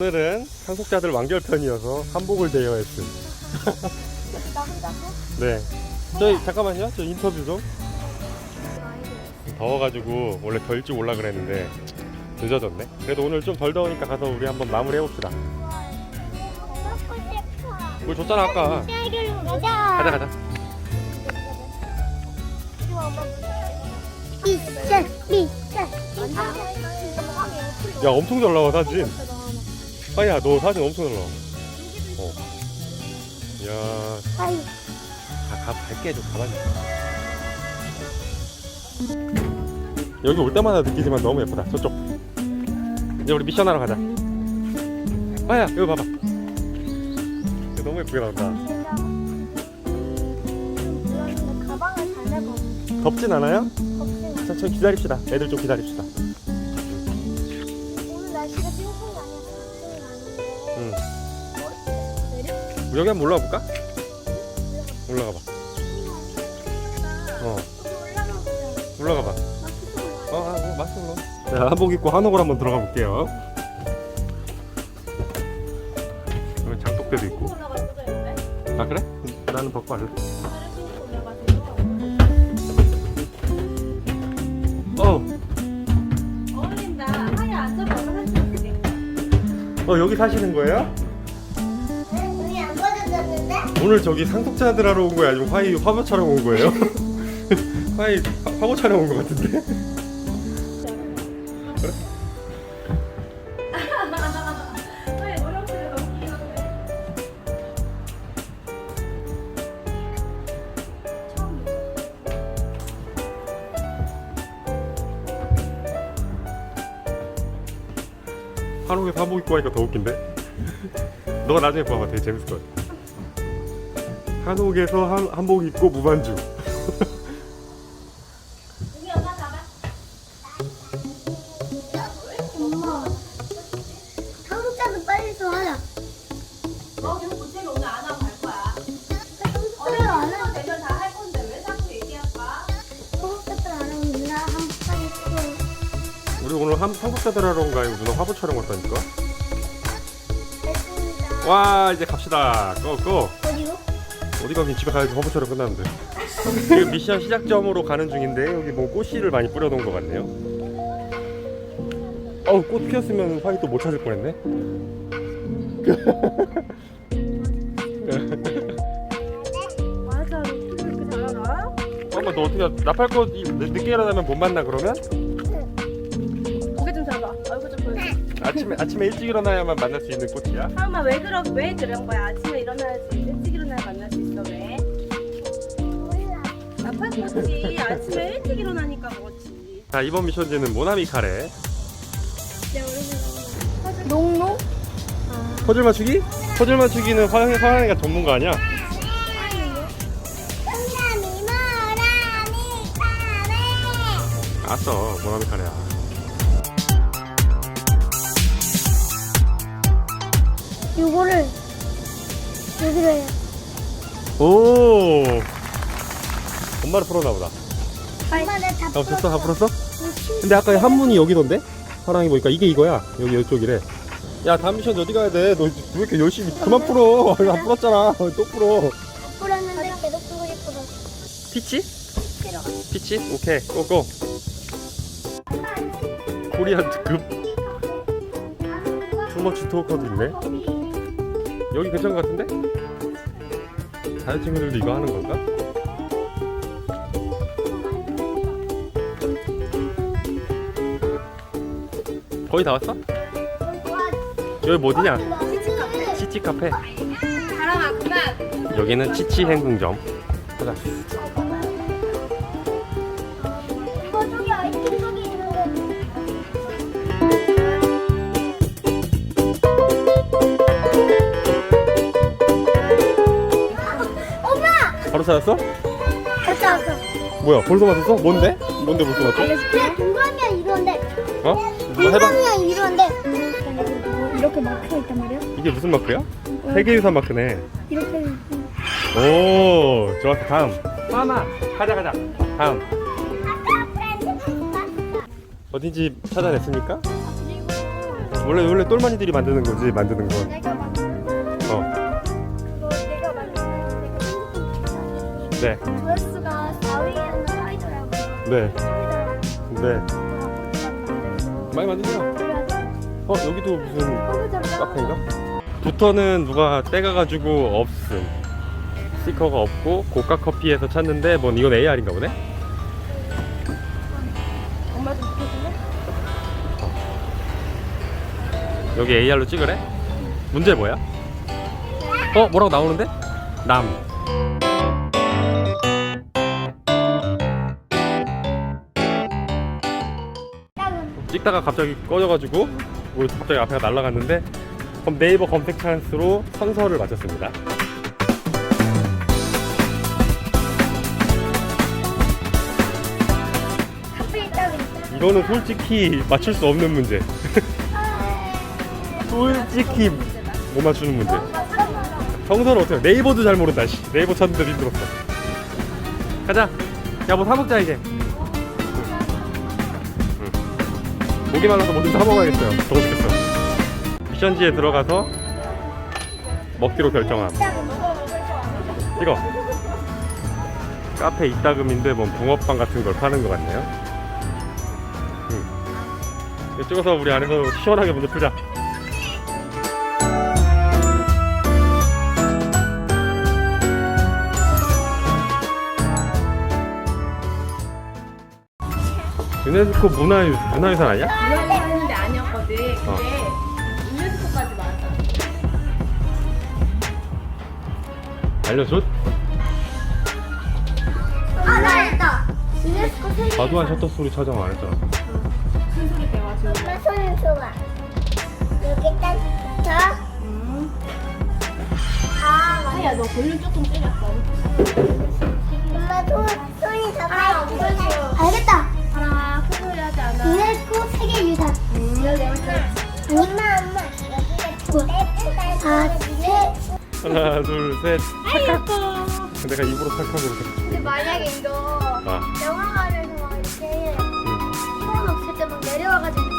오늘은 상속자들 완결편이어서 한복을 대여했음. 나 혼자서? 네. 저희 잠깐만요. 저 인터뷰 좀. 더워가지고 원래 더 일찍 올라 그랬는데 늦어졌네. 그래도 오늘 좀 덜 더우니까 가서 우리 한번 마무리 해봅시다. 물 줬잖아 아까. 가자 가자. 미션 미션. 야 엄청 잘 나와 사진. 아야 너 사진 엄청 잘 나와. 어. 야 아유. 가, 가 밝게 좀 가만히. 여기 올 때마다 느끼지만 너무 예쁘다. 저쪽. 이제 우리 미션하러 가자. 아야 이거 봐봐. 이거 너무 예쁘게 나온다. 가방을 잘 덥진 않아요? 저 기다립시다. 애들 좀 기다립시다. 오늘 날씨가 핑퐁이 아니야. 응. 여기 한번 올라가 볼까? 올라가 봐. 어, 올라가 봐. 어, 아, 어, 맞어, 뭐. 자, 한복 입고 한옥을 한번 들어가 볼게요. 장독대도 있고. 아, 그래? 나는 벗고 할래. 어, 여기 사시는 거예요? 우리 안 받아줬는데? 오늘 저기 상속자들 하러 온 거야? 아니면 화이 화보 촬영 온 거예요? 화이 화- 화보 촬영 온 거 같은데? 한옥에서 한복 입고 하니까 더 웃긴데? 너가 나중에 봐봐. 되게 재밌을 것 같아. 한옥에서 한, 한복 입고 무반주 한, 한국자들 하러 온거 아니고 누나 화보 촬영 왔다니까 됐습니다. 와 이제 갑시다 고고 어디로? 어디 가긴 집에 가야지 화보 촬영 끝났는데 지금 미션 시작점으로 가는 중인데 여기 뭐 꽃씨를 많이 뿌려놓은 것 같네요 어우 꽃 피었으면 화이 또못 찾을 뻔했네 맞아. 너 피부 이렇게 잘 알아? 엄마 너 어떻게 나팔꽃 이- 늦게 일어나면 못 만나 그러면? 아침에 아침에 일찍 일어나야만 만날 수 있는 꽃이야? 하마 왜 그러 왜 그런 거야? 아침에 일어나야지. 일찍 일어나야 만날 수 있어 왜? 몰라. 나팔꽃이 아침에 일찍 일어나니까 그렇지. 자 이번 미션지는 모나미 카레 농농? 퍼즐 맞추기? 퍼즐 맞추기는 화영이 화영이가 전문가 아니야? 성남이 뭐라니 카레. 알았어 모나미 카레야 요거를 여기로 해요. 오! 엄마를 풀었나 보다. 엄마 내다 아 됐어? 다 풀었어? 근데 아까 한문이 여기던데? 사랑이 보니까 이게 이거야 여기 이쪽이래. 야 다음 미션 어디 가야 돼? 너 왜 이렇게 열심히 그만 풀어. 이거 안 풀었잖아. 또 풀어. 뿌렸는데 계속 쓰고 싶어서. 피치? 싫어. 피치? 오케이. 고고. 코리안 특급 투머치 토커도 있네 여기 괜찮은 것 같은데? 다른 친구들도 이거 하는 건가? 거의 다 왔어? 여기 뭐 어디냐? 치치 카페 사랑아 그만. 여기는 치치 행궁점 가자 찾았어? 갔다 왔어. 뭐야 벌써 맞았어? 뭔데? 뭔데 벌써 맞죠? 알려줄게. 동방이야 이런데. 어? 뭐 해봐 동방이야 이런데. 이렇게 막혀 있단 말이야? 이게 무슨 마크야? 세계유산 마크네 이렇게. 오 좋았어 다음 하나 가자 가자 다음 어딘지 찾아냈습니까? 원래 원래 똘마니들이 만드는 거지 만드는 거. 네. 조회수가 4위에는 아이돌하고 네. 3위더라고. 네. 많이 만드세요. 어 여기도 무슨 카페인가? 부터는 누가 떼가가지고 없음. 스티커가 없고 고가 커피에서 찾는데 뭔 이건 AR인가 보네. 엄마 좀 비켜줄래? 여기 AR로 찍으래? 문제 뭐야? 어 뭐라고 나오는데? 남. 찍다가 갑자기 꺼져가지고 우리 갑자기 앞에가 날아갔는데 그럼 네이버 검색 찬스로 선서를 마쳤습니다. 이거는 솔직히 맞출 수 없는 문제. 솔직히 못 맞추는 문제. 정서는 어때요? 네이버도 잘 모른다. 씨. 네이버 찾는데도 힘들었어. 가자. 야 뭐 사 먹자 이제. 고기 말라서 뭐좀 사 먹어야겠어요. 더워 죽겠어. 미션지에 들어가서 먹기로 결정함. 이거 카페 이따금인데 뭔 붕어빵 같은 걸 파는 것 같네요. 응. 이거 찍어서 우리 안에서 시원하게 먼저 풀자. 유네스코 문화 문화유산 아니야? 유네스코 했는데 아니었거든. 근데 어. 유네스코까지 맞아. 알려줘? 아, 나 했다. 유네스코 세계. 과도한 셔터 소리 찾아 안 했잖아. 큰 소리 내가지고. 엄마 손 좋아. 여기 딱 자. 음. 아, 하야 너 볼륨 조금 줄였어. 엄마 손 손이 잡아. 알겠다. 하나, 둘, 셋. 아이 예뻐. 내가 입으로 이렇게. 근데 만약에 이거 아, 영화관에서 막 이렇게 응. 소원 없을 때 막 내려와가지고